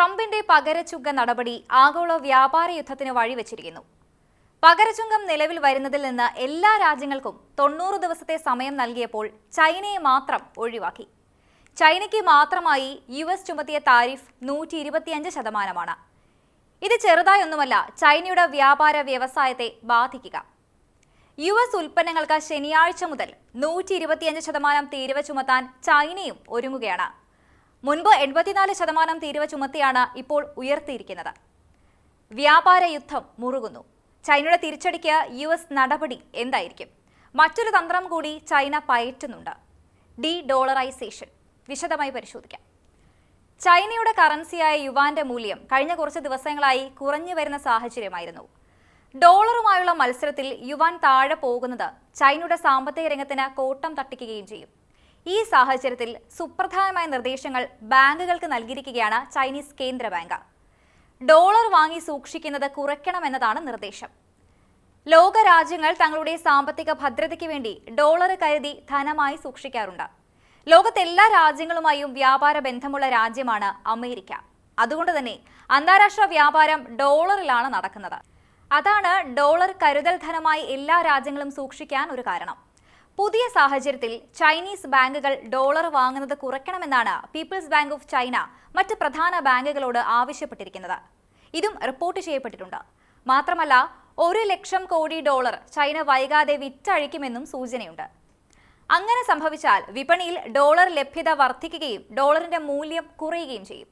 ട്രംപിന്റെ പകരച്ചുങ്ക നടപടി ആഗോള വ്യാപാര യുദ്ധത്തിന് വഴിവെച്ചിരിക്കുന്നു. പകരച്ചുങ്കം നിലവിൽ വരുന്നതിൽ നിന്ന് എല്ലാ രാജ്യങ്ങൾക്കും തൊണ്ണൂറ് ദിവസത്തെ സമയം നൽകിയപ്പോൾ ചൈനയെ മാത്രം ഒഴിവാക്കി. ചൈനയ്ക്ക് മാത്രമായി യു എസ് ചുമത്തിയ താരിഫ് നൂറ്റി ഇരുപത്തിയഞ്ച് ശതമാനമാണ്. ഇത് ചെറുതായൊന്നുമല്ല ചൈനയുടെ വ്യാപാര വ്യവസായത്തെ ബാധിക്കുക. യു എസ് ഉൽപ്പന്നങ്ങൾക്ക് ശനിയാഴ്ച മുതൽ നൂറ്റി ഇരുപത്തിയഞ്ച് ശതമാനം തീരുവ ചുമത്താൻ ചൈനയും ഒരുങ്ങുകയാണ്. മുൻപ് എൺപത്തിനാല് ശതമാനം തീരുവ ചുമത്തിയാണ് ഇപ്പോൾ ഉയർത്തിയിരിക്കുന്നത്. വ്യാപാര യുദ്ധം മുറുകുന്നു. ചൈനയുടെ തിരിച്ചടിക്ക് യു എസ് നടപടി എന്തായിരിക്കും? മറ്റൊരു തന്ത്രം കൂടി ചൈന പയറ്റുന്നുണ്ട്. ഡി ഡോളറൈസേഷൻ വിശദമായി പരിശോധിക്കാം. ചൈനയുടെ കറൻസിയായ യുവാന്റെ മൂല്യം കഴിഞ്ഞ കുറച്ച് ദിവസങ്ങളായി കുറഞ്ഞു വരുന്ന സാഹചര്യമായിരുന്നു. ഡോളറുമായുള്ള മത്സരത്തിൽ യുവാൻ താഴെ പോകുന്നത് ചൈനയുടെ സാമ്പത്തിക രംഗത്തിന് കോട്ടം തട്ടിക്കുകയും ചെയ്യും. ഈ സാഹചര്യത്തിൽ സുപ്രധാനമായ നിർദ്ദേശങ്ങൾ ബാങ്കുകൾക്ക് നൽകിയിരിക്കുകയാണ് ചൈനീസ് കേന്ദ്ര ബാങ്ക്. ഡോളർ വാങ്ങി സൂക്ഷിക്കുന്നത് കുറയ്ക്കണമെന്നതാണ് നിർദ്ദേശം. ലോക രാജ്യങ്ങൾ തങ്ങളുടെ സാമ്പത്തിക ഭദ്രതയ്ക്ക് വേണ്ടി ഡോളർ കരുതി ധനമായി സൂക്ഷിക്കാറുണ്ട്. ലോകത്തെ എല്ലാ രാജ്യങ്ങളുമായും വ്യാപാര ബന്ധമുള്ള രാജ്യമാണ് അമേരിക്ക. അതുകൊണ്ട് തന്നെ അന്താരാഷ്ട്ര വ്യാപാരം ഡോളറിലാണ് നടക്കുന്നത്. അതാണ് ഡോളർ കരുതൽ ധനമായി എല്ലാ രാജ്യങ്ങളും സൂക്ഷിക്കാൻ ഒരു കാരണം. പുതിയ സാഹചര്യത്തിൽ ചൈനീസ് ബാങ്കുകൾ ഡോളർ വാങ്ങുന്നത് കുറയ്ക്കണമെന്നാണ് പീപ്പിൾസ് ബാങ്ക് ഓഫ് ചൈന മറ്റ് പ്രധാന ബാങ്കുകളോട് ആവശ്യപ്പെട്ടിരിക്കുന്നത്. ഇതും റിപ്പോർട്ട് ചെയ്യപ്പെട്ടിട്ടുണ്ട്. മാത്രമല്ല ഒരു ലക്ഷം കോടി ഡോളർ ചൈന വൈകാതെ വിറ്റഴിക്കുമെന്നും സൂചനയുണ്ട്. അങ്ങനെ സംഭവിച്ചാൽ വിപണിയിൽ ഡോളർ ലഭ്യത വർദ്ധിക്കുകയും ഡോളറിന്റെ മൂല്യം കുറയുകയും ചെയ്യും.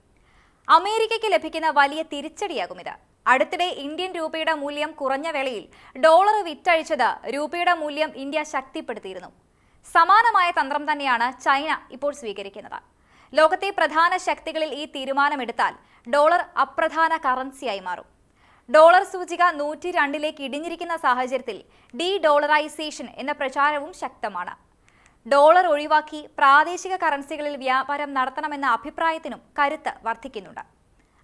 അമേരിക്കയ്ക്ക് ലഭിക്കുന്ന വലിയ തിരിച്ചടിയാകും ഇത്. അടുത്തിടെ ഇന്ത്യൻ രൂപയുടെ മൂല്യം കുറഞ്ഞ വേളയിൽ ഡോളർ വിറ്റഴിച്ചത് രൂപയുടെ മൂല്യം ഇന്ത്യ ശക്തിപ്പെടുത്തിയിരുന്നു. സമാനമായ തന്ത്രം തന്നെയാണ് ചൈന ഇപ്പോൾ സ്വീകരിക്കുന്നത്. ലോകത്തെ പ്രധാന ശക്തികളിൽ ഈ തീരുമാനമെടുത്താൽ ഡോളർ അപ്രധാന കറൻസിയായി മാറും. ഡോളർ സൂചിക നൂറ്റി രണ്ടിലേക്ക് ഇടിഞ്ഞിരിക്കുന്ന സാഹചര്യത്തിൽ ഡി ഡോളറൈസേഷൻ എന്ന പ്രചാരവും ശക്തമാണ്. ഡോളർ ഒഴിവാക്കി പ്രാദേശിക കറൻസികളിൽ വ്യാപാരം നടത്തണമെന്ന അഭിപ്രായത്തിനും കരുത്ത് വർദ്ധിക്കുന്നുണ്ട്.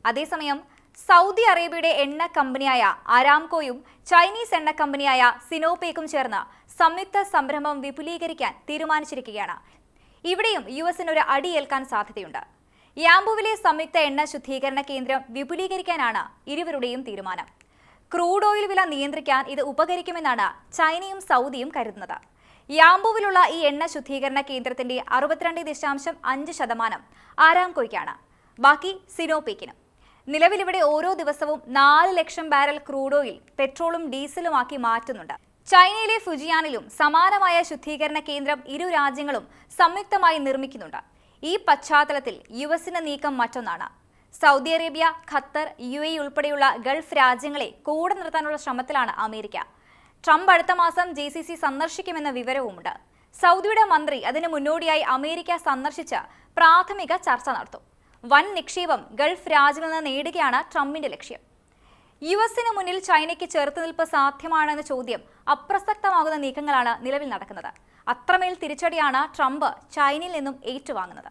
അതേസമയം സൗദി അറേബ്യയുടെ എണ്ണ കമ്പനിയായ അരാംകോയും ചൈനീസ് എണ്ണ കമ്പനിയായ സിനോപേക്കും ചേർന്ന് സംയുക്ത സംരംഭം വിപുലീകരിക്കാൻ തീരുമാനിച്ചിരിക്കുകയാണ്. ഇവിടെയും യു എസിന് ഒരു അടിയേൽക്കാൻ സാധ്യതയുണ്ട്. യാംബുവിലെ സംയുക്ത എണ്ണ ശുദ്ധീകരണ കേന്ദ്രം വിപുലീകരിക്കാനാണ് ഇരുവരുടെയും തീരുമാനം. ക്രൂഡ് ഓയിൽ വില നിയന്ത്രിക്കാൻ ഇത് ഉപകരിക്കുമെന്നാണ് ചൈനയും സൗദിയും കരുതുന്നത്. യാംബുവിലുള്ള ഈ എണ്ണ ശുദ്ധീകരണ കേന്ദ്രത്തിന്റെ അറുപത്തിരണ്ട് ദശാംശം അഞ്ച് ശതമാനം ആരാംകോയ്ക്കാണ് ബാക്കി സിനോപേക്കിനും. നിലവിൽ ഇവിടെ ഓരോ ദിവസവും നാല് ലക്ഷം ബാരൽ ക്രൂഡ് ഓയിൽ പെട്രോളും ഡീസലുമാക്കി മാറ്റുന്നുണ്ട്. ചൈനയിലെ ഫുജിയാനിലും സമാനമായ ശുദ്ധീകരണ കേന്ദ്രം ഇരു രാജ്യങ്ങളും സംയുക്തമായി നിർമ്മിക്കുന്നുണ്ട്. ഈ പശ്ചാത്തലത്തിൽ യു എസിന്റെ നീക്കം മറ്റൊന്നാണ്. Saudi Arabia Qatar U A ഉൾപ്പെടെയുള്ള ഗൾഫ് രാജ്യങ്ങളെ കൂടെ നിർത്താനുള്ള ശ്രമത്തിലാണ് അമേരിക്ക. ട്രംപ് അടുത്ത മാസം ജി സി സി സന്ദർശിക്കുമെന്ന വിവരവുമുണ്ട്. സൗദിയുടെ മന്ത്രി അതിന് മുന്നോടിയായി അമേരിക്ക സന്ദർശിച്ച് പ്രാഥമിക ചർച്ച നടത്തും. വൻ നിക്ഷേപം ഗൾഫ് രാജ്യങ്ങളിൽ നിന്ന് നേടുകയാണ് ട്രംപിന്റെ ലക്ഷ്യം. യു എസിന് മുന്നിൽ ചൈനയ്ക്ക് ചെറുത്തുനിൽപ്പ് സാധ്യമാണെന്ന ചോദ്യം അപ്രസക്തമാകുന്ന നീക്കങ്ങളാണ് നിലവിൽ നടക്കുന്നത്. അത്രമേൽ തിരിച്ചടിയാണ് ട്രംപ് ചൈനയിൽ നിന്നും ഏറ്റുവാങ്ങുന്നത്.